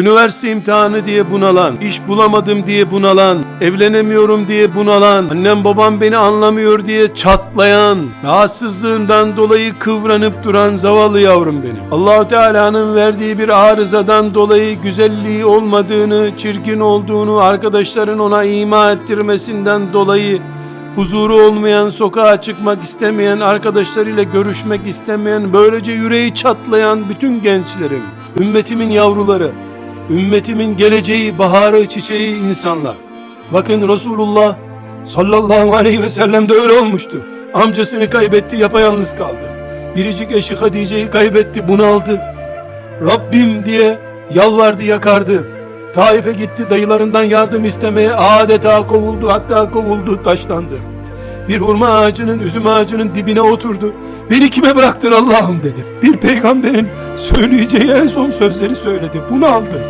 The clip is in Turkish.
Üniversite imtihanı diye bunalan, iş bulamadım diye bunalan, evlenemiyorum diye bunalan, annem babam beni anlamıyor diye çatlayan, rahatsızlığından dolayı kıvranıp duran zavallı yavrum benim. Allahu Teala'nın verdiği bir arızadan dolayı güzelliği olmadığını, çirkin olduğunu, arkadaşların ona ima ettirmesinden dolayı huzuru olmayan, sokağa çıkmak istemeyen, arkadaşlarıyla görüşmek istemeyen, böylece yüreği çatlayan bütün gençlerim, ümmetimin yavruları, ümmetimin geleceği, baharı, çiçeği insanlar. Bakın Resulullah sallallahu aleyhi ve sellem de öyle olmuştu. Amcasını kaybetti, yapayalnız kaldı. Biricik eşi Hatice'yi kaybetti, bunaldı. Rabbim diye yalvardı, yakardı. Taif'e gitti dayılarından yardım istemeye adeta kovuldu hatta kovuldu taşlandı. Bir hurma ağacının üzüm ağacının dibine oturdu. Beni kime bıraktın Allah'ım dedi. Bir peygamberin söyleyeceği en son sözleri söyledi. Bunu aldı.